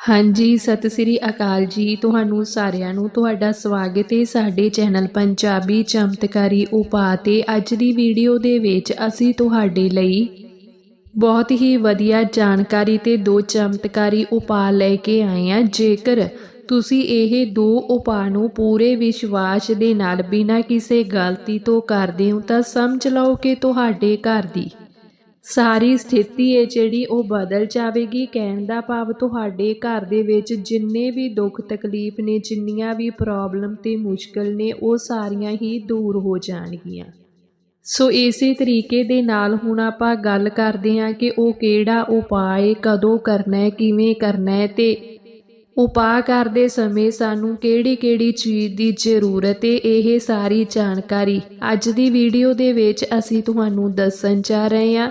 ਹਾਂਜੀ, ਸਤਿ ਸ੍ਰੀ ਅਕਾਲ ਜੀ। ਤੁਹਾਨੂੰ ਸਾਰਿਆਂ ਨੂੰ ਤੁਹਾਡਾ ਸਵਾਗਤ ਹੈ ਸਾਡੇ ਚੈਨਲ ਪੰਜਾਬੀ ਚਮਤਕਾਰੀ ਉਪਾਅ ਤੇ। ਅੱਜ ਦੀ ਵੀਡੀਓ ਦੇ ਵਿੱਚ ਅਸੀਂ ਤੁਹਾਡੇ ਲਈ ਬਹੁਤ ਹੀ ਵਧੀਆ ਜਾਣਕਾਰੀ ਤੇ ਦੋ ਚਮਤਕਾਰੀ ਉਪਾਅ ਲੈ ਕੇ ਆਏ ਹਾਂ। ਜੇਕਰ ਤੁਸੀਂ ਇਹ ਦੋ ਉਪਾਅ ਨੂੰ ਪੂਰੇ ਵਿਸ਼ਵਾਸ ਦੇ ਨਾਲ ਬਿਨਾਂ ਕਿਸੇ ਗਲਤੀ ਤੋਂ ਕਰਦੇ ਹੋ ਤਾਂ ਸਮਝ ਲਓ ਕਿ ਤੁਹਾਡੇ ਘਰ ਦੀ ਸਾਰੀ ਸਥਿਤੀ ਹੈ ਜਿਹੜੀ ਉਹ ਬਦਲ ਜਾਵੇਗੀ। ਕਹਿਣ ਦਾ ਭਾਵ ਤੁਹਾਡੇ ਘਰ ਦੇ ਵਿੱਚ ਜਿੰਨੇ ਵੀ ਦੁੱਖ ਤਕਲੀਫ ਨੇ, ਜਿੰਨੀਆਂ ਵੀ ਪ੍ਰੋਬਲਮ ਤੇ ਮੁਸ਼ਕਲ ਨੇ, ਉਹ ਸਾਰੀਆਂ ਹੀ ਦੂਰ ਹੋ ਜਾਣਗੀਆਂ। ਸੋ ਇਸੇ ਤਰੀਕੇ ਦੇ ਨਾਲ ਹੁਣ ਆਪਾਂ ਗੱਲ ਕਰਦੇ ਹਾਂ ਕਿ ਉਹ ਕਿਹੜਾ ਉਪਾਅ ਕਦੋਂ ਕਰਨਾ ਹੈ, ਕਿਵੇਂ ਕਰਨਾ ਹੈ ਤੇ ਉਪਾਅ ਕਰਦੇ ਸਮੇਂ ਸਾਨੂੰ ਕਿਹੜੀ-ਕਿਹੜੀ ਚੀਜ਼ ਦੀ ਜ਼ਰੂਰਤ ਹੈ, ਇਹ ਸਾਰੀ ਜਾਣਕਾਰੀ ਅੱਜ ਦੀ ਵੀਡੀਓ ਦੇ ਵਿੱਚ ਅਸੀਂ ਤੁਹਾਨੂੰ ਦੱਸਣ ਜਾ ਰਹੇ ਹਾਂ।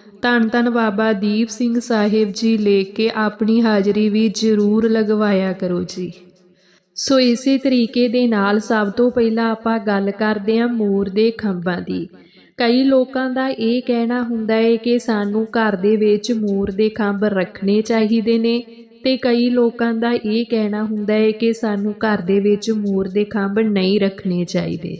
ਧੰਨ ਧੰਨ ਬਾਬਾ ਦੀਪ ਸਿੰਘ ਸਾਹਿਬ ਜੀ ਲੈ ਕੇ ਆਪਣੀ ਹਾਜ਼ਰੀ ਵੀ ਜ਼ਰੂਰ ਲਗਵਾਇਆ ਕਰੋ ਜੀ। ਸੋ ਇਸੇ ਤਰੀਕੇ ਦੇ ਨਾਲ ਸਭ ਤੋਂ ਪਹਿਲਾਂ ਆਪਾਂ ਗੱਲ ਕਰਦੇ ਹਾਂ ਮੋਰ ਦੇ ਖੰਭਾਂ ਦੀ। ਕਈ ਲੋਕਾਂ ਦਾ ਇਹ ਕਹਿਣਾ ਹੁੰਦਾ ਹੈ ਕਿ ਸਾਨੂੰ ਘਰ ਦੇ ਵਿੱਚ ਮੋਰ ਦੇ ਖੰਭ ਰੱਖਣੇ ਚਾਹੀਦੇ ਨੇ ਤੇ ਕਈ ਲੋਕਾਂ ਦਾ ਇਹ ਕਹਿਣਾ ਹੁੰਦਾ ਹੈ ਕਿ ਸਾਨੂੰ ਘਰ ਦੇ ਵਿੱਚ ਮੋਰ ਦੇ ਖੰਭ ਨਹੀਂ ਰੱਖਣੇ ਚਾਹੀਦੇ।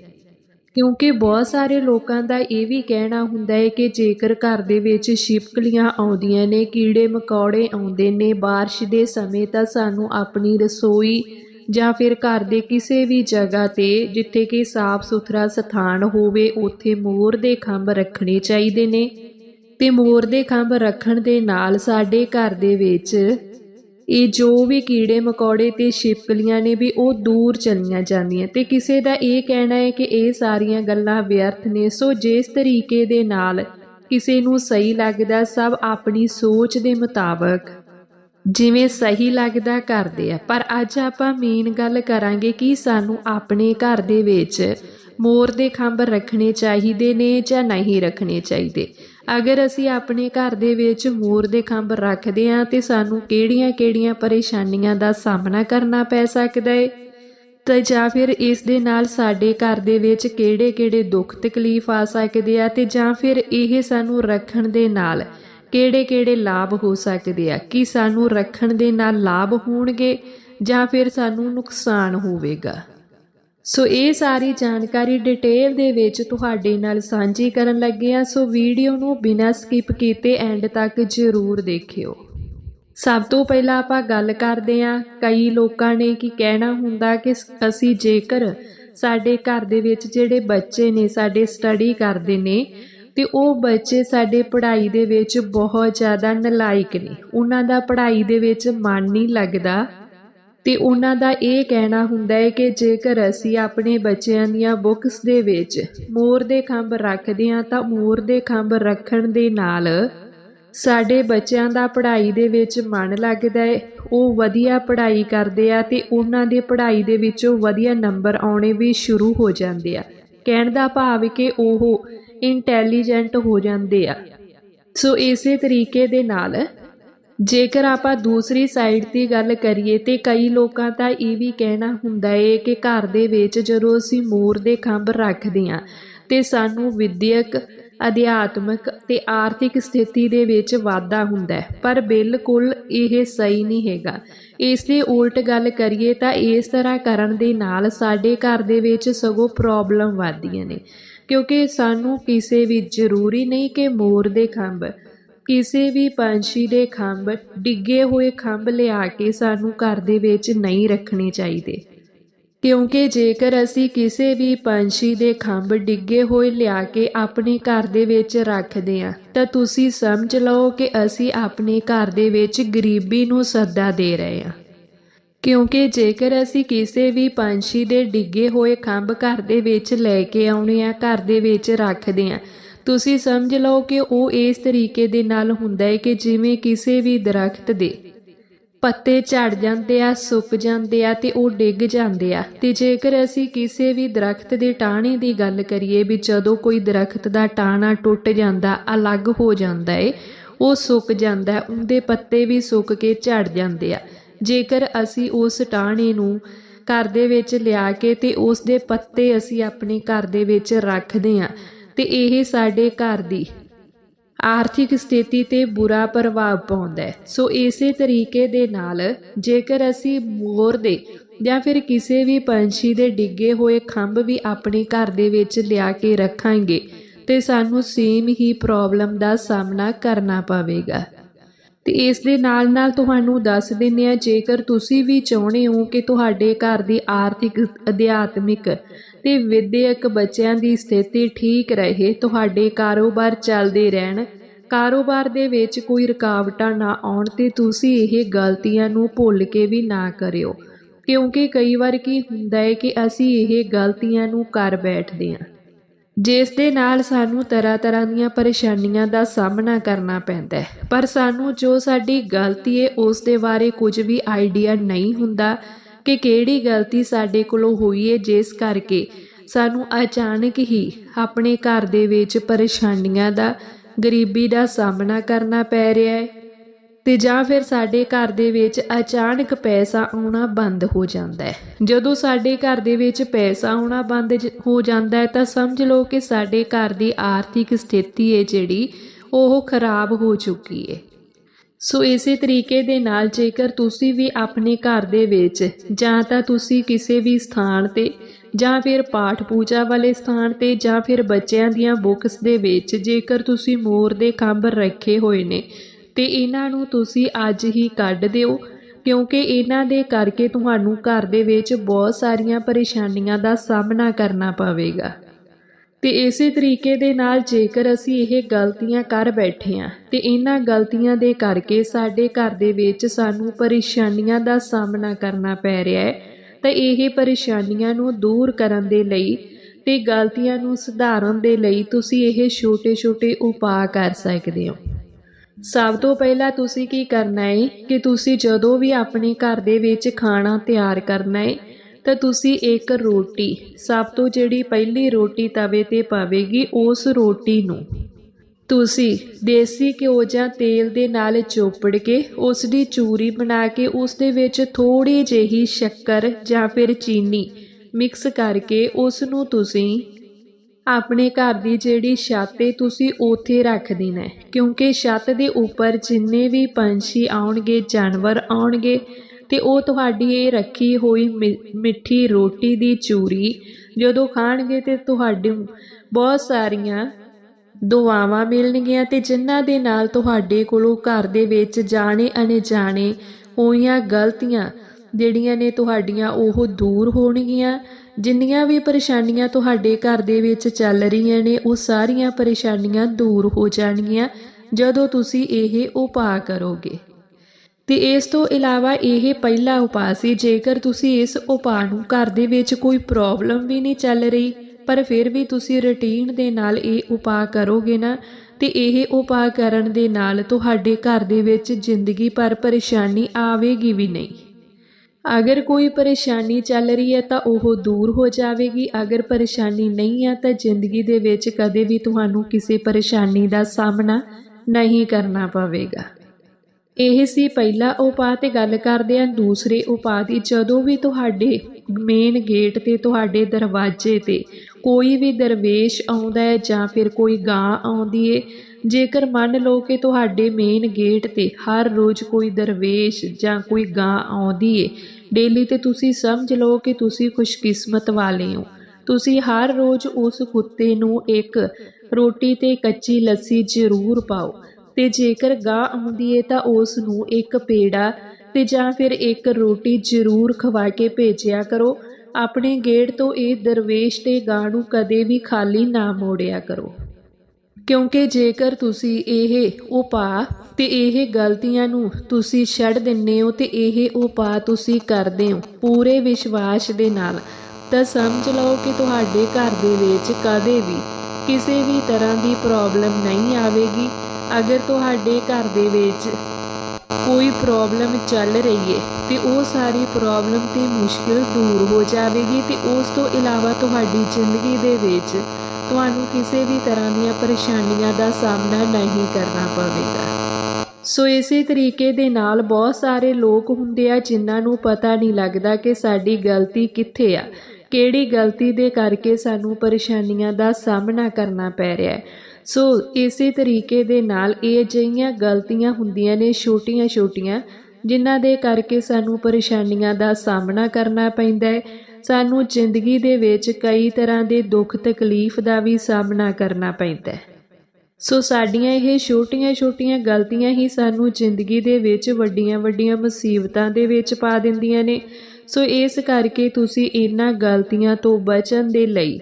ਕਿਉਂਕਿ ਬਹੁਤ ਸਾਰੇ ਲੋਕਾਂ ਦਾ ਇਹ ਵੀ ਕਹਿਣਾ ਹੁੰਦਾ ਹੈ ਕਿ ਜੇਕਰ ਘਰ ਦੇ ਵਿੱਚ ਛਿਪਕਲੀਆਂ ਆਉਂਦੀਆਂ ਨੇ ਕੀੜੇ ਮਕੌੜੇ ਆਉਂਦੇ ਨੇ بارش ਦੇ ਸਮੇਂ ਤਾਂ ਸਾਨੂੰ ਆਪਣੀ ਰਸੋਈ ਜਾਂ ਫਿਰ ਘਰ ਦੇ ਕਿਸੇ ਵੀ ਜਗ੍ਹਾ ਤੇ ਜਿੱਥੇ ਕਿ ਸਾਫ਼ ਸੁਥਰਾ ਸਥਾਨ ਹੋਵੇ ਉੱਥੇ ਮੋਰ ਦੇ ਖੰਭ ਰੱਖਣੇ ਚਾਹੀਦੇ ਨੇ ਤੇ ਮੋਰ ਦੇ ਖੰਭ ਰੱਖਣ ਦੇ ਨਾਲ ਸਾਡੇ ਘਰ ਦੇ ਵਿੱਚ ਇਹ ਜੋ ਵੀ ਕੀੜੇ ਮਕੌੜੇ ਤੇ ਛਿਪਕਲੀਆਂ ਨੇ ਵੀ ਉਹ ਦੂਰ ਚਲੀਆਂ ਜਾਂਦੀਆਂ। ਤੇ ਕਿਸੇ ਦਾ ਇਹ ਕਹਿਣਾ ਹੈ ਕਿ ਇਹ ਸਾਰੀਆਂ ਗੱਲਾਂ ਵਿਅਰਥ ਨੇ, ਸੋ ਜਿਸ ਤਰੀਕੇ ਦੇ ਨਾਲ ਕਿਸੇ ਨੂੰ ਸਹੀ ਲੱਗਦਾ, ਸਭ ਆਪਣੀ ਸੋਚ ਦੇ ਮੁਤਾਬਕ ਜਿਵੇਂ ਸਹੀ ਲੱਗਦਾ ਕਰਦੇ ਆ। ਪਰ ਅੱਜ ਆਪਾਂ ਮੇਨ ਗੱਲ ਕਰਾਂਗੇ ਕਿ ਸਾਨੂੰ ਆਪਣੇ ਘਰ ਦੇ ਵਿੱਚ ਮੋਰ ਦੇ ਖੰਭ ਰੱਖਣੇ ਚਾਹੀਦੇ ਨੇ ਜਾਂ ਨਹੀਂ ਰੱਖਣੇ ਚਾਹੀਦੇ। ਅਗਰ ਅਸੀਂ ਆਪਣੇ ਘਰ ਦੇ ਵਿੱਚ ਮੋਰ ਦੇ ਖੰਭ ਰੱਖਦੇ ਹਾਂ ਤੇ ਸਾਨੂੰ ਕਿਹੜੀਆਂ-ਕਿਹੜੀਆਂ ਪਰੇਸ਼ਾਨੀਆਂ ਦਾ ਸਾਹਮਣਾ ਕਰਨਾ ਪੈ ਸਕਦਾ ਹੈ ਤਾਂ ਜਾਂ ਫਿਰ ਇਸ ਦੇ ਨਾਲ ਸਾਡੇ ਘਰ ਦੇ ਵਿੱਚ ਕਿਹੜੇ-ਕਿਹੜੇ ਦੁੱਖ ਤਕਲੀਫ ਆ ਸਕਦੇ ਆ ਤੇ ਜਾਂ ਫਿਰ ਇਹ ਸਾਨੂੰ ਰੱਖਣ ਦੇ ਨਾਲ ਕਿਹੜੇ-ਕਿਹੜੇ ਲਾਭ ਹੋ ਸਕਦੇ ਆ? ਕਿ ਸਾਨੂੰ ਰੱਖਣ ਦੇ ਨਾਲ ਲਾਭ ਹੋਣਗੇ ਜਾਂ ਫਿਰ ਸਾਨੂੰ ਨੁਕਸਾਨ ਹੋਵੇਗਾ? ਸੋ ਇਹ ਸਾਰੀ ਜਾਣਕਾਰੀ ਡਿਟੇਲ ਦੇ ਵਿੱਚ ਤੁਹਾਡੇ ਨਾਲ ਸਾਂਝੀ ਕਰਨ ਲੱਗੇ ਆ ਸੋ ਵੀਡੀਓ ਨੂੰ ਬਿਨਾਂ ਸਕਿਪ ਕੀਤੇ ਐਂਡ ਤੱਕ ਜ਼ਰੂਰ ਦੇਖਿਓ। ਸਭ ਤੋਂ ਪਹਿਲਾਂ ਆਪਾਂ ਗੱਲ ਕਰਦੇ ਆ ਕਈ ਲੋਕਾਂ ਨੇ ਕੀ ਕਹਿਣਾ ਹੁੰਦਾ ਕਿ ਅਸੀਂ ਜੇਕਰ ਸਾਡੇ ਘਰ ਦੇ ਵਿੱਚ ਜਿਹੜੇ ਬੱਚੇ ਨੇ, ਸਾਡੇ ਸਟੱਡੀ ਕਰਦੇ ਨੇ, ਤੇ ਉਹ ਬੱਚੇ ਸਾਡੇ ਪੜ੍ਹਾਈ ਦੇ ਵਿੱਚ ਬਹੁਤ ਜ਼ਿਆਦਾ ਨਲਾਇਕ ਨੇ। ਉਹਨਾਂ ਦਾ ਪੜ੍ਹਾਈ ਦੇ ਵਿੱਚ ਮਨ ਨਹੀਂ ਲੱਗਦਾ। ਤੇ ਉਹਨਾਂ ਦਾ ਇਹ ਕਹਿਣਾ ਹੁੰਦਾ ਹੈ ਕਿ ਜੇਕਰ ਅਸੀਂ ਆਪਣੇ ਬੱਚਿਆਂ ਦੀਆਂ ਬੁੱਕਸ ਦੇ ਵਿੱਚ ਮੋਰ ਦੇ ਖੰਭ ਰੱਖਦੇ ਹਾਂ ਤਾਂ ਮੋਰ ਦੇ ਖੰਭ ਰੱਖਣ ਦੇ ਨਾਲ ਸਾਡੇ ਬੱਚਿਆਂ ਦਾ ਪੜ੍ਹਾਈ ਦੇ ਵਿੱਚ ਮਨ ਲੱਗਦਾ ਹੈ, ਉਹ ਵਧੀਆ ਪੜ੍ਹਾਈ ਕਰਦੇ ਆ ਤੇ ਉਹਨਾਂ ਦੀ ਪੜ੍ਹਾਈ ਦੇ ਵਿੱਚੋਂ ਵਧੀਆ ਨੰਬਰ ਆਉਣੇ ਵੀ ਸ਼ੁਰੂ ਹੋ ਜਾਂਦੇ ਆ। ਕਹਿਣ ਦਾ ਭਾਵ ਕਿ ਉਹ ਇੰਟੈਲੀਜੈਂਟ ਹੋ ਜਾਂਦੇ ਆ। ਸੋ ਇਸੇ ਤਰੀਕੇ ਦੇ ਨਾਲ ਜੇਕਰ ਆਪਾਂ ਦੂਸਰੀ ਸਾਈਡ ਦੀ ਗੱਲ ਕਰੀਏ ਤੇ ਕਈ ਲੋਕਾਂ ਦਾ ਇਹ ਵੀ ਕਹਿਣਾ ਹੁੰਦਾ ਏ ਕਿ ਘਰ ਦੇ ਵਿੱਚ ਜਦੋਂ ਅਸੀਂ ਮੋਰ ਦੇ ਖੰਭ ਰੱਖਦੇ ਹਾਂ ਤੇ ਸਾਨੂੰ ਵਿਦਿਅਕ, ਅਧਿਆਤਮਿਕ ਤੇ ਆਰਥਿਕ ਸਥਿਤੀ ਦੇ ਵਿੱਚ ਵਾਧਾ ਹੁੰਦਾ ਹੈ, ਪਰ ਬਿਲਕੁਲ ਇਹ ਸਹੀ ਨਹੀਂ ਹੈਗਾ। ਇਸ ਲਈ ਉਲਟ ਗੱਲ ਕਰੀਏ ਤਾਂ ਇਸ ਤਰ੍ਹਾਂ ਕਰਨ ਦੇ ਨਾਲ ਸਾਡੇ ਘਰ ਦੇ ਵਿੱਚ ਸਗੋਂ ਪ੍ਰੋਬਲਮ ਵਧਦੀਆਂ ਨੇ, ਕਿਉਂਕਿ ਸਾਨੂੰ ਕਿਸੇ ਵੀ ਜ਼ਰੂਰੀ ਨਹੀਂ ਕਿ ਮੋਰ ਦੇ ਖੰਭ ਕਿਸੇ ਵੀ ਪੰਛੀ ਦੇ ਖੰਭ ਡਿੱਗੇ ਹੋਏ ਖੰਭ ਲਿਆ ਕੇ ਸਾਨੂੰ ਘਰ ਦੇ ਵਿੱਚ ਨਹੀਂ ਰੱਖਣੇ ਚਾਹੀਦੇ। ਕਿਉਂਕਿ ਜੇਕਰ ਅਸੀਂ ਕਿਸੇ ਵੀ ਪੰਛੀ ਦੇ ਖੰਭ ਡਿੱਗੇ ਹੋਏ ਲਿਆ ਕੇ ਆਪਣੇ ਘਰ ਦੇ ਵਿੱਚ ਰੱਖਦੇ ਆ ਤਾਂ ਤੁਸੀਂ ਸਮਝ ਲਓ ਕਿ ਅਸੀਂ ਆਪਣੇ ਘਰ ਦੇ ਵਿੱਚ ਗਰੀਬੀ ਨੂੰ ਸੱਦਾ ਦੇ ਰਹੇ ਆ ਕਿਉਂਕਿ ਜੇਕਰ ਅਸੀਂ ਕਿਸੇ ਵੀ ਪੰਛੀ ਦੇ ਡਿੱਗੇ ਹੋਏ ਖੰਭ ਘਰ ਦੇ ਵਿੱਚ ਲੈ ਕੇ ਆਉਣੇ ਆ, ਘਰ ਦੇ ਵਿੱਚ ਰੱਖਦੇ ਆ ਤੁਸੀਂ ਸਮਝ ਲਓ ਕਿ ਉਹ ਇਸ ਤਰੀਕੇ ਦੇ ਨਾਲ ਹੁੰਦਾ ਹੈ ਕਿ ਜਿਵੇਂ ਕਿਸੇ ਵੀ ਦਰਖਤ ਦੇ ਪੱਤੇ ਝੜ ਜਾਂਦੇ ਆ, ਸੁੱਕ ਜਾਂਦੇ ਆ ਤੇ ਉਹ ਡਿੱਗ ਜਾਂਦੇ ਆ। ਤੇ ਜੇਕਰ ਅਸੀਂ ਕਿਸੇ ਵੀ ਦਰਖਤ ਦੇ ਟਾਹਣੇ ਦੀ ਗੱਲ ਕਰੀਏ ਵੀ ਜਦੋਂ ਕੋਈ ਦਰਖਤ ਦਾ ਟਾਹਣਾ ਟੁੱਟ ਜਾਂਦਾ, ਅਲੱਗ ਹੋ ਜਾਂਦਾ ਏ, ਉਹ ਸੁੱਕ ਜਾਂਦਾ, ਉਹਦੇ ਪੱਤੇ ਵੀ ਸੁੱਕ ਕੇ ਝੜ ਜਾਂਦੇ ਆ। ਜੇਕਰ ਅਸੀਂ ਉਸ ਟਾਹਣੇ ਨੂੰ ਘਰ ਦੇ ਵਿੱਚ ਲਿਆ ਕੇ ਤੇ ਉਸ ਦੇ ਪੱਤੇ ਅਸੀਂ ਆਪਣੇ ਘਰ ਦੇ ਵਿੱਚ ਰੱਖਦੇ ਆ ਤੇ ਇਹ ਸਾਡੇ ਘਰ ਦੀ ਆਰਥਿਕ ਸਥਿਤੀ ਤੇ ਬੁਰਾ ਪ੍ਰਭਾਵ ਪਾਉਂਦਾ ਹੈ। ਸੋ ਇਸੇ ਤਰੀਕੇ ਦੇ ਨਾਲ ਜੇਕਰ ਅਸੀਂ ਮੋਰ ਦੇ ਜਾਂ ਫਿਰ ਕਿਸੇ ਵੀ ਪੰਛੀ ਦੇ ਡਿੱਗੇ ਹੋਏ ਖੰਭ ਵੀ ਆਪਣੇ ਘਰ ਦੇ ਵਿੱਚ ਲਿਆ ਕੇ ਰੱਖਾਂਗੇ, ਤੇ ਸਾਨੂੰ ਸੇਮ ਹੀ ਪ੍ਰੋਬਲਮ ਦਾ ਸਾਹਮਣਾ ਕਰਨਾ ਪਵੇਗਾ। ਤੇ ਇਸ ਦੇ ਨਾਲ ਨਾਲ ਤੁਹਾਨੂੰ ਦੱਸ ਦਿੰਨੇ ਆ ਜੇਕਰ ਤੁਸੀਂ ਵੀ ਚਾਹੁੰਦੇ ਹੋ ਕਿ ਤੁਹਾਡੇ ਘਰ ਦੀ ਆਰਥਿਕ ਅਧਿਆਤਮਿਕ ਤੇ ਵਿਦਿਅਕ ਬੱਚਿਆਂ ਦੀ ਸਥਿਤੀ ਠੀਕ ਰਹੇ, ਤੁਹਾਡੇ ਕਾਰੋਬਾਰ ਚੱਲਦੇ ਰਹਿਣ। ਕਾਰੋਬਾਰ ਦੇ ਵਿੱਚ ਕੋਈ ਰੁਕਾਵਟਾਂ ਨਾ ਆਉਣ ਤੇ ਤੁਸੀਂ ਇਹ ਗਲਤੀਆਂ ਨੂੰ ਭੁੱਲ ਕੇ ਵੀ ਨਾ ਕਰਿਓ। ਕਿਉਂਕਿ ਕਈ ਵਾਰ ਕੀ ਹੁੰਦਾ ਹੈ ਕਿ ਅਸੀਂ ਇਹ ਗਲਤੀਆਂ ਨੂੰ ਕਰ ਬੈਠਦੇ ਹਾਂ। ਜਿਸ ਦੇ ਨਾਲ ਸਾਨੂੰ ਤਰ੍ਹਾਂ ਤਰ੍ਹਾਂ ਦੀਆਂ ਪਰੇਸ਼ਾਨੀਆਂ ਦਾ ਸਾਹਮਣਾ ਕਰਨਾ ਪੈਂਦਾ ਹੈ। ਪਰ ਸਾਨੂੰ ਜੋ ਸਾਡੀ ਗਲਤੀ ਹੈ, ਉਸ ਦੇ ਬਾਰੇ ਕੁਝ ਵੀ ਆਈਡੀਆ ਨਹੀਂ ਹੁੰਦਾ। ਕਿ ਕਿਹੜੀ ਗਲਤੀ ਸਾਡੇ ਕੋਲੋਂ ਹੋਈ ਹੈ ਜਿਸ ਕਰਕੇ ਸਾਨੂੰ ਅਚਾਨਕ ਹੀ ਆਪਣੇ ਘਰ ਦੇ ਵਿੱਚ ਪਰੇਸ਼ਾਨੀਆਂ ਦਾ, ਗਰੀਬੀ ਦਾ ਸਾਹਮਣਾ ਕਰਨਾ ਪੈ ਰਿਹਾ ਹੈ ਤੇ ਜਾਂ ਫਿਰ ਸਾਡੇ ਘਰ ਦੇ ਵਿੱਚ ਅਚਾਨਕ ਪੈਸਾ ਆਉਣਾ ਬੰਦ ਹੋ ਜਾਂਦਾ ਹੈ ਜਦੋਂ ਸਾਡੇ ਘਰ ਦੇ ਵਿੱਚ ਪੈਸਾ ਆਉਣਾ ਬੰਦ ਹੋ ਜਾਂਦਾ ਹੈ ਤਾਂ ਸਮਝ ਲਓ ਕਿ ਸਾਡੇ ਘਰ ਦੀ ਆਰਥਿਕ ਸਥਿਤੀ ਹੈ ਜਿਹੜੀ, ਉਹ ਖਰਾਬ ਹੋ ਚੁੱਕੀ ਹੈ ਸੋ ਇਸੇ ਤਰੀਕੇ ਦੇ ਨਾਲ ਜੇਕਰ ਤੁਸੀਂ ਵੀ ਆਪਣੇ ਘਰ ਦੇ ਵਿੱਚ ਜਾਂ ਤਾਂ ਤੁਸੀਂ ਕਿਸੇ ਵੀ ਸਥਾਨ ਤੇ ਜਾਂ ਫਿਰ ਪਾਠ ਪੂਜਾ ਵਾਲੇ ਸਥਾਨ ਤੇ ਜਾਂ ਫਿਰ ਬੱਚਿਆਂ ਦੀਆਂ ਬੁੱਕਸ ਦੇ ਵਿੱਚ ਜੇਕਰ ਤੁਸੀਂ ਮੋਰ ਦੇ ਖੰਭ ਰੱਖੇ ਹੋਏ ਨੇ, ਤੇ ਇਹਨਾਂ ਨੂੰ ਤੁਸੀਂ ਅੱਜ ਹੀ ਕੱਢ ਦਿਓ, ਕਿਉਂਕਿ ਇਹਨਾਂ ਦੇ ਕਰਕੇ ਤੁਹਾਨੂੰ ਘਰ ਦੇ ਵਿੱਚ ਬਹੁਤ ਸਾਰੀਆਂ ਪਰੇਸ਼ਾਨੀਆਂ ਦਾ ਸਾਹਮਣਾ ਕਰਨਾ ਪਵੇਗਾ। ਤੇ ਇਸੇ ਤਰੀਕੇ ਦੇ ਨਾਲ ਜੇਕਰ ਅਸੀਂ ਇਹ ਗਲਤੀਆਂ ਕਰ ਬੈਠੇ ਹਾਂ, ਤੇ ਇਹਨਾਂ ਗਲਤੀਆਂ ਦੇ ਕਰਕੇ ਸਾਡੇ ਘਰ ਦੇ ਵਿੱਚ ਸਾਨੂੰ ਪਰੇਸ਼ਾਨੀਆਂ ਦਾ ਸਾਹਮਣਾ ਕਰਨਾ ਪੈ ਰਿਹਾ ਹੈ, ਤਾਂ ਇਹ ਪਰੇਸ਼ਾਨੀਆਂ ਨੂੰ ਦੂਰ ਕਰਨ ਦੇ ਲਈ ਤੇ ਗਲਤੀਆਂ ਨੂੰ ਸੁਧਾਰਨ ਦੇ ਲਈ ਤੁਸੀਂ ਇਹ ਛੋਟੇ-ਛੋਟੇ ਉਪਾਅ ਕਰ ਸਕਦੇ ਹੋ। ਸਭ ਤੋਂ ਪਹਿਲਾਂ ਤੁਸੀਂ ਕੀ ਕਰਨਾ ਹੈ ਕਿ ਤੁਸੀਂ ਜਦੋਂ ਵੀ ਆਪਣੇ ਘਰ ਦੇ ਵਿੱਚ ਖਾਣਾ ਤਿਆਰ ਕਰਨਾ ਹੈ ਤਾਂ ਤੁਸੀਂ ਇੱਕ ਰੋਟੀ, ਸਭ ਤੋਂ ਜਿਹੜੀ ਪਹਿਲੀ ਰੋਟੀ ਤਵੇ ਤੇ ਪਾਵੇਗੀ ਉਸ ਰੋਟੀ ਨੂੰ। ਤੁਸੀਂ ਦੇਸੀ ਘਿਓ ਜਾਂ ਤੇਲ ਦੇ ਨਾਲ ਚੋਪੜ ਕੇ ਉਸ ਦੀ ਚੂਰੀ ਬਣਾ ਕੇ ਉਸ ਦੇ ਵਿੱਚ ਥੋੜੀ ਜਿਹੀ ਸ਼ੱਕਰ ਜਾਂ ਫਿਰ ਚੀਨੀ ਮਿਕਸ ਕਰਕੇ ਉਸ ਨੂੰ ਤੁਸੀਂ ਆਪਣੇ ਘਰ ਦੀ ਜਿਹੜੀ ਛੱਤ ਹੈ ਤੁਸੀਂ ਉੱਥੇ ਰੱਖ ਦੇਣਾ ਕਿਉਂਕਿ ਛੱਤ ਦੇ ਉੱਪਰ ਜਿੰਨੇ ਵੀ ਪੰਛੀ ਆਉਣਗੇ, ਜਾਨਵਰ ਆਉਣਗੇ ਤੇ ਉਹ ਤੁਹਾਡੀ ਇਹ ਰੱਖੀ ਹੋਈ ਮਿ- ਮਿੱਠੀ ਰੋਟੀ ਦੀ ਚੂਰੀ ਜਦੋਂ ਖਾਣਗੇ ਤੇ ਤੁਹਾਡੇ ਬਹੁਤ ਸਾਰੀਆਂ ਦੁਆਵਾਂ ਮਿਲਣਗੀਆਂ ਤੇ ਜਿਨ੍ਹਾਂ ਦੇ ਨਾਲ ਤੁਹਾਡੇ ਕੋਲੋਂ ਘਰ ਦੇ ਵਿੱਚ ਜਾਣੇ ਅਣਜਾਣੇ ਹੋਈਆਂ ਗਲਤੀਆਂ ਜਿਹੜੀਆਂ ਨੇ ਤੁਹਾਡੀਆਂ ਉਹ ਦੂਰ ਹੋਣਗੀਆਂ, ਜਿੰਨੀਆਂ ਵੀ ਪਰੇਸ਼ਾਨੀਆਂ ਤੁਹਾਡੇ ਘਰ ਦੇ ਵਿੱਚ ਚੱਲ ਰਹੀਆਂ ਨੇ, ਉਹ ਸਾਰੀਆਂ ਪਰੇਸ਼ਾਨੀਆਂ ਦੂਰ ਹੋ ਜਾਣਗੀਆਂ ਜਦੋਂ ਤੁਸੀਂ ਇਹ ਉਪਾਅ ਕਰੋਗੇ। ਤੇ ਇਸ ਤੋਂ ਇਲਾਵਾ ਇਹ ਪਹਿਲਾ ਉਪਾਅ ਸੀ, ਜੇਕਰ ਤੁਸੀਂ ਇਸ ਉਪਾਅ ਨੂੰ ਘਰ ਦੇ ਵਿੱਚ ਕੋਈ ਪ੍ਰੋਬਲਮ ਵੀ ਨਹੀਂ ਚੱਲ ਰਹੀ, ਪਰ ਫਿਰ ਵੀ ਤੁਸੀਂ ਰੁਟੀਨ ਦੇ ਨਾਲ ਇਹ ਉਪਾਅ ਕਰੋਗੇ ਨਾ, ਤੇ ਇਹ ਉਪਾਅ ਕਰਨ ਦੇ ਨਾਲ ਤੁਹਾਡੇ ਘਰ ਦੇ ਵਿੱਚ ਜ਼ਿੰਦਗੀ ਭਰ ਪਰੇਸ਼ਾਨੀ ਆਵੇਗੀ ਵੀ ਨਹੀਂ। ਅਗਰ ਕੋਈ ਪਰੇਸ਼ਾਨੀ ਚੱਲ ਰਹੀ ਹੈ ਤਾਂ ਉਹ ਦੂਰ ਹੋ ਜਾਵੇਗੀ, ਅਗਰ ਪਰੇਸ਼ਾਨੀ ਨਹੀਂ ਹੈ ਤਾਂ ਜ਼ਿੰਦਗੀ ਦੇ ਵਿੱਚ ਕਦੇ ਵੀ ਤੁਹਾਨੂੰ ਕਿਸੇ ਪਰੇਸ਼ਾਨੀ ਦਾ ਸਾਹਮਣਾ ਨਹੀਂ ਕਰਨਾ ਪਵੇਗਾ। ਇਹ ਸੀ ਪਹਿਲਾ ਉਪਾਅ ਤੇ ਗੱਲ ਕਰਦੇ ਹਾਂ ਦੂਸਰੇ ਉਪਾਅ ਦੀ। ਜਦੋਂ ਵੀ ਤੁਹਾਡੇ ਮੇਨ ਗੇਟ ਤੇ, ਤੁਹਾਡੇ ਦਰਵਾਜ਼ੇ ਤੇ ਕੋਈ ਵੀ ਦਰਵੇਸ਼ ਆਉਂਦਾ ਹੈ ਜਾਂ ਫਿਰ ਕੋਈ ਗਾਂ ਆਉਂਦੀ ਏ, ਜੇਕਰ ਮੰਨ ਲਓ ਕਿ ਤੁਹਾਡੇ ਮੇਨ ਗੇਟ ਤੇ ਹਰ ਰੋਜ਼ ਕੋਈ ਦਰਵੇਸ਼ ਜਾਂ ਕੋਈ ਗਾਂ ਆਉਂਦੀ ਏ ਡੇਲੀ ਤੇ ਤੁਸੀਂ ਸਮਝ ਲਓ ਕਿ ਤੁਸੀਂ ਖੁਸ਼ਕਿਸਮਤ ਵਾਲੇ ਹੋ। ਤੁਸੀਂ ਹਰ ਰੋਜ਼ ਉਸ ਕੁੱਤੇ ਨੂੰ ਇੱਕ ਰੋਟੀ ਤੇ ਕੱਚੀ ਲੱਸੀ ਜ਼ਰੂਰ ਪਾਓ। ਤੇ ਜੇਕਰ ਗਾਂ ਆਉਂਦੀ ਏ ਤਾਂ ਉਸ ਨੂੰ ਇੱਕ ਪੇੜਾ ਤੇ ਜਾਂ ਫਿਰ ਇੱਕ ਰੋਟੀ ਜ਼ਰੂਰ ਖਵਾ ਕੇ ਭੇਜਿਆ ਕਰੋ। ਆਪਣੇ ਗੇਟ ਤੋਂ ਇਹ ਦਰਵੇਸ਼ ਤੇ ਗਾਂ ਨੂੰ ਕਦੇ ਵੀ ਖਾਲੀ ਨਾ ਮੋੜਿਆ ਕਰੋ। ਕਿਉਂਕਿ ਜੇਕਰ ਤੁਸੀਂ ਇਹ ਉਪਾਅ ਤੇ ਇਹ ਗਲਤੀਆਂ ਨੂੰ ਤੁਸੀਂ ਛੱਡ ਦਿੰਨੇ ਹੋ ਤੇ ਇਹ ਉਪਾਅ ਤੁਸੀਂ ਕਰਦੇ ਹੋ ਪੂਰੇ ਵਿਸ਼ਵਾਸ ਦੇ ਨਾਲ, ਤਾਂ ਸਮਝ ਲਓ ਕਿ ਤੁਹਾਡੇ ਘਰ ਦੇ ਵਿੱਚ ਕਦੇ ਵੀ ਕਿਸੇ ਵੀ ਤਰ੍ਹਾਂ ਦੀ ਪ੍ਰੋਬਲਮ ਨਹੀਂ ਆਵੇਗੀ। ਅਗਰ ਤੁਹਾਡੇ ਘਰ ਦੇ ਵਿੱਚ ਕੋਈ ਪ੍ਰੋਬਲਮ ਚੱਲ ਰਹੀ ਹੈ, ਤੇ ਉਹ ਸਾਰੀ ਪ੍ਰੋਬਲਮ ਤੇ ਮੁਸ਼ਕਿਲ ਦੂਰ ਹੋ ਜਾਵੇਗੀ, ਤੇ ਉਸ ਤੋਂ ਇਲਾਵਾ ਤੁਹਾਡੀ ਜ਼ਿੰਦਗੀ ਦੇ ਵਿੱਚ ਤੁਹਾਨੂੰ ਕਿਸੇ ਵੀ ਤਰ੍ਹਾਂ ਦੀਆਂ ਪਰੇਸ਼ਾਨੀਆਂ ਦਾ ਸਾਹਮਣਾ ਨਹੀਂ ਕਰਨਾ ਪਵੇਗਾ। ਸੋ ਇਸੇ ਤਰੀਕੇ ਦੇ ਨਾਲ ਬਹੁਤ ਸਾਰੇ ਲੋਕ ਹੁੰਦੇ ਆ, ਜਿਨ੍ਹਾਂ ਨੂੰ ਪਤਾ ਨਹੀਂ ਲੱਗਦਾ ਕਿ ਸਾਡੀ ਗਲਤੀ ਕਿੱਥੇ ਆ। ਕਿਹੜੀ ਗਲਤੀ ਦੇ ਕਰਕੇ ਸਾਨੂੰ ਪਰੇਸ਼ਾਨੀਆਂ ਦਾ ਸਾਹਮਣਾ ਕਰਨਾ ਪੈ ਰਿਹਾ ਹੈ? ਸੋ ਇਸੇ ਤਰੀਕੇ ਦੇ ਨਾਲ ਇਹ ਅਜਿਹੀਆਂ ਗਲਤੀਆਂ ਹੁੰਦੀਆਂ ਨੇ, ਛੋਟੀਆਂ-ਛੋਟੀਆਂ, ਜਿਨ੍ਹਾਂ ਦੇ ਕਰਕੇ ਸਾਨੂੰ ਪਰੇਸ਼ਾਨੀਆਂ ਦਾ ਸਾਹਮਣਾ ਕਰਨਾ ਪੈਂਦਾ ਹੈ। ਸਾਨੂੰ ਜ਼ਿੰਦਗੀ ਦੇ ਵਿੱਚ ਕਈ ਤਰ੍ਹਾਂ ਦੇ ਦੁੱਖ, ਤਕਲੀਫ ਦਾ ਵੀ ਸਾਹਮਣਾ ਕਰਨਾ ਪੈਂਦਾ ਹੈ। ਸੋ ਸਾਡੀਆਂ ਇਹ ਛੋਟੀਆਂ-ਛੋਟੀਆਂ ਗਲਤੀਆਂ ਹੀ ਸਾਨੂੰ ਜ਼ਿੰਦਗੀ ਦੇ ਵਿੱਚ ਵੱਡੀਆਂ-ਵੱਡੀਆਂ ਮੁਸੀਬਤਾਂ ਦੇ ਵਿੱਚ ਪਾ ਦਿੰਦੀਆਂ ਨੇ। ਸੋ ਇਸ ਕਰਕੇ ਤੁਸੀਂ ਇਹਨਾਂ ਗਲਤੀਆਂ ਤੋਂ ਬਚਣ ਦੇ ਲਈ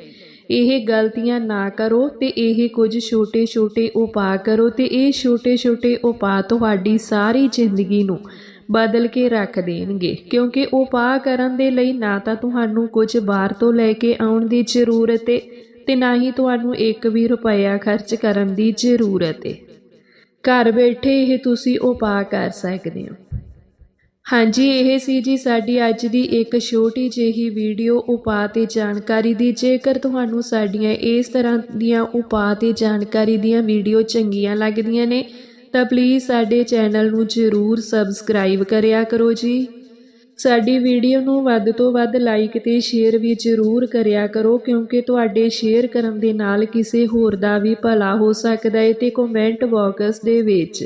ਇਹ ਗਲਤੀਆਂ ਨਾ ਕਰੋ ਤੇ ਇਹ ਕੁਝ ਛੋਟੇ-ਛੋਟੇ ਉਪਾਅ ਕਰੋ ਤੇ ਇਹ ਛੋਟੇ-ਛੋਟੇ ਉਪਾਅ ਤੁਹਾਡੀ ਸਾਰੀ ਜ਼ਿੰਦਗੀ ਨੂੰ ਬਦਲ ਕੇ ਰੱਖ ਦੇਣਗੇ। ਕਿਉਂਕਿ ਉਪਾਅ ਕਰਨ ਦੇ ਲਈ ਨਾ ਤਾਂ ਤੁਹਾਨੂੰ ਕੁਝ ਬਾਹਰ ਤੋਂ ਲੈ ਕੇ ਆਉਣ ਦੀ ਜ਼ਰੂਰਤ ਹੈ ਤੇ ਨਾ ਹੀ ਤੁਹਾਨੂੰ ਇੱਕ ਵੀ ਰੁਪਇਆ ਖਰਚ ਕਰਨ ਦੀ ਜ਼ਰੂਰਤ ਹੈ ਘਰ ਬੈਠੇ ਇਹ ਤੁਸੀਂ ਉਪਾਅ ਕਰ ਸਕਦੇ ਹੋ। ਹਾਂਜੀ, ਇਹ ਸੀ ਜੀ ਸਾਡੀ ਅੱਜ ਦੀ ਇੱਕ ਛੋਟੀ ਜਿਹੀ ਵੀਡੀਓ ਉਪਾਅ ਤੇ ਜਾਣਕਾਰੀ ਦੀ। ਜੇਕਰ ਤੁਹਾਨੂੰ ਸਾਡੀਆਂ ਇਸ ਤਰ੍ਹਾਂ ਦੀਆਂ ਉਪਾਅ ਤੇ ਜਾਣਕਾਰੀ ਦੀਆਂ ਵੀਡੀਓ ਚੰਗੀਆਂ ਲੱਗਦੀਆਂ ਨੇ, ਤਾਂ ਪਲੀਜ਼ ਸਾਡੇ ਚੈਨਲ ਨੂੰ ਜ਼ਰੂਰ ਸਬਸਕ੍ਰਾਈਬ ਕਰਿਆ ਕਰੋ ਜੀ। ਸਾਡੀ ਵੀਡੀਓ ਨੂੰ ਵੱਧ ਤੋਂ ਵੱਧ ਲਾਈਕ ਤੇ ਸ਼ੇਅਰ ਵੀ ਜ਼ਰੂਰ ਕਰਿਆ ਕਰੋ, ਕਿਉਂਕਿ ਤੁਹਾਡੇ ਸ਼ੇਅਰ ਕਰਨ ਦੇ ਨਾਲ ਕਿਸੇ ਹੋਰ ਦਾ ਵੀ ਭਲਾ ਹੋ ਸਕਦਾ ਹੈ ਤੇ ਕਮੈਂਟ ਬਾਕਸ ਦੇ ਵਿੱਚ।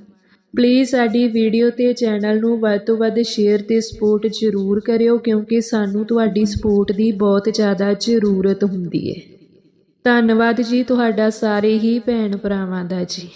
ਪਲੀਜ਼ ਸਾਡੀ ਵੀਡੀਓ ਤੇ ਚੈਨਲ ਨੂੰ ਵੱਧ ਤੋਂ ਵੱਧ ਸ਼ੇਅਰ ਤੇ ਸਪੋਰਟ ਜ਼ਰੂਰ ਕਰਿਓ, ਕਿਉਂਕਿ ਸਾਨੂੰ ਤੁਹਾਡੀ ਸਪੋਰਟ ਦੀ ਬਹੁਤ ਜ਼ਿਆਦਾ ਜ਼ਰੂਰਤ ਹੁੰਦੀ ਹੈ। ਧੰਨਵਾਦ ਜੀ ਤੁਹਾਡਾ ਸਾਰੇ ਹੀ ਭੈਣ ਭਰਾਵਾਂ ਦਾ ਜੀ।